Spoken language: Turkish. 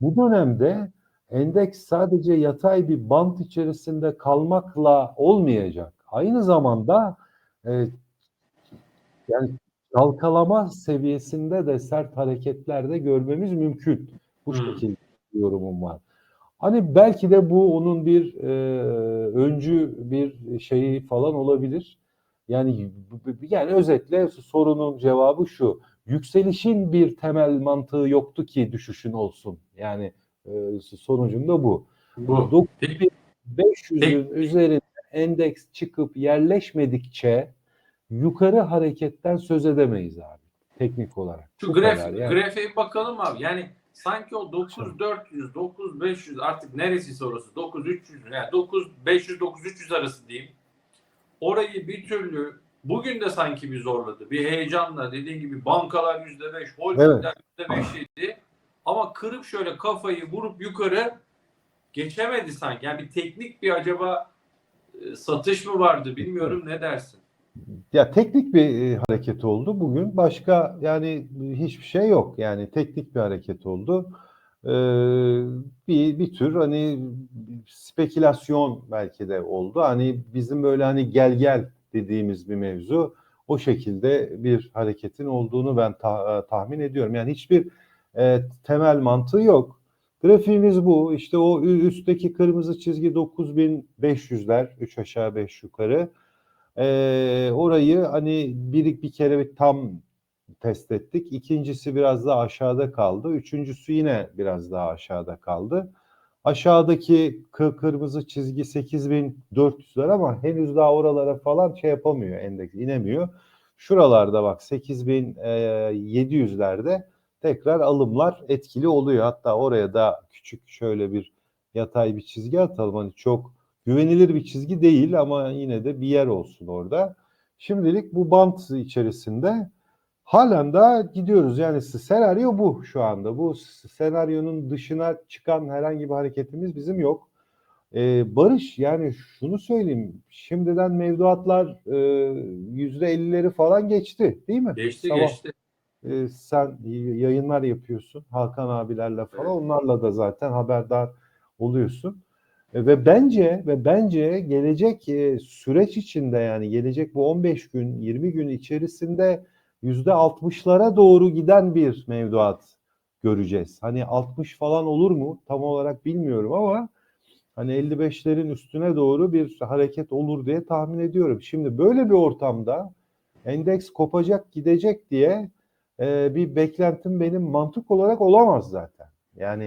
bu dönemde endeks sadece yatay bir bant içerisinde kalmakla olmayacak. Aynı zamanda e, yani çalkalama seviyesinde de sert hareketler de görmemiz mümkün. Bu Hmm. şekilde yorumum var. Hani belki de bu onun bir e, öncü bir şeyi falan olabilir. Yani yani özetle sorunun cevabı şu. Yükselişin bir temel mantığı yoktu ki düşüşün olsun. Yani e, sonucunda bu. Bu. Peki, 500'ün üzerinde endeks çıkıp yerleşmedikçe yukarı hareketten söz edemeyiz abi teknik olarak. şu graf, yani. grafiğe bakalım abi. Yani sanki o 9400, 9500 artık neresi orası? 9300 mü? Yani 9500, 9300 arası diyeyim. Orayı bir türlü bugün de sanki bir zorladı. Bir heyecanla dediğin gibi bankalar %5, holdingler %5 yedi. Ama kırıp şöyle kafayı vurup yukarı geçemedi sanki. Yani bir teknik bir acaba e, satış mı vardı bilmiyorum ne dersin? Ya teknik bir e, hareket oldu bugün. Başka yani hiçbir şey yok. Yani teknik bir hareket oldu. Ee, bir bir tür hani spekülasyon belki de oldu. Hani bizim böyle hani gel gel dediğimiz bir mevzu o şekilde bir hareketin olduğunu ben ta- tahmin ediyorum. Yani hiçbir e, temel mantığı yok. Grafiğimiz bu. İşte o üstteki kırmızı çizgi 9500'ler 3 aşağı 5 yukarı. Ee, orayı hani bir, bir kere tam test ettik. İkincisi biraz daha aşağıda kaldı. Üçüncüsü yine biraz daha aşağıda kaldı. Aşağıdaki kı- kırmızı çizgi 8400'ler ama henüz daha oralara falan şey yapamıyor endeks inemiyor. Şuralarda bak 8700'lerde tekrar alımlar etkili oluyor. Hatta oraya da küçük şöyle bir yatay bir çizgi atalım. Hani çok güvenilir bir çizgi değil ama yine de bir yer olsun orada. Şimdilik bu bant içerisinde halen daha gidiyoruz. Yani senaryo bu şu anda. Bu senaryonun dışına çıkan herhangi bir hareketimiz bizim yok. Ee, Barış yani şunu söyleyeyim. Şimdiden mevduatlar e, yüzde ellileri falan geçti değil mi? Geçti Sabah, geçti. e, sen yayınlar yapıyorsun Hakan abilerle falan. Evet. Onlarla da zaten haberdar oluyorsun. E, Ve bence ve bence gelecek e, süreç içinde yani gelecek bu 15 gün 20 gün içerisinde yüzde 60'lara doğru giden bir mevduat göreceğiz. Hani 60 falan olur mu tam olarak bilmiyorum ama hani 55'lerin üstüne doğru bir hareket olur diye tahmin ediyorum. Şimdi böyle bir ortamda endeks kopacak gidecek diye e, bir beklentim benim mantık olarak olamaz zaten. Yani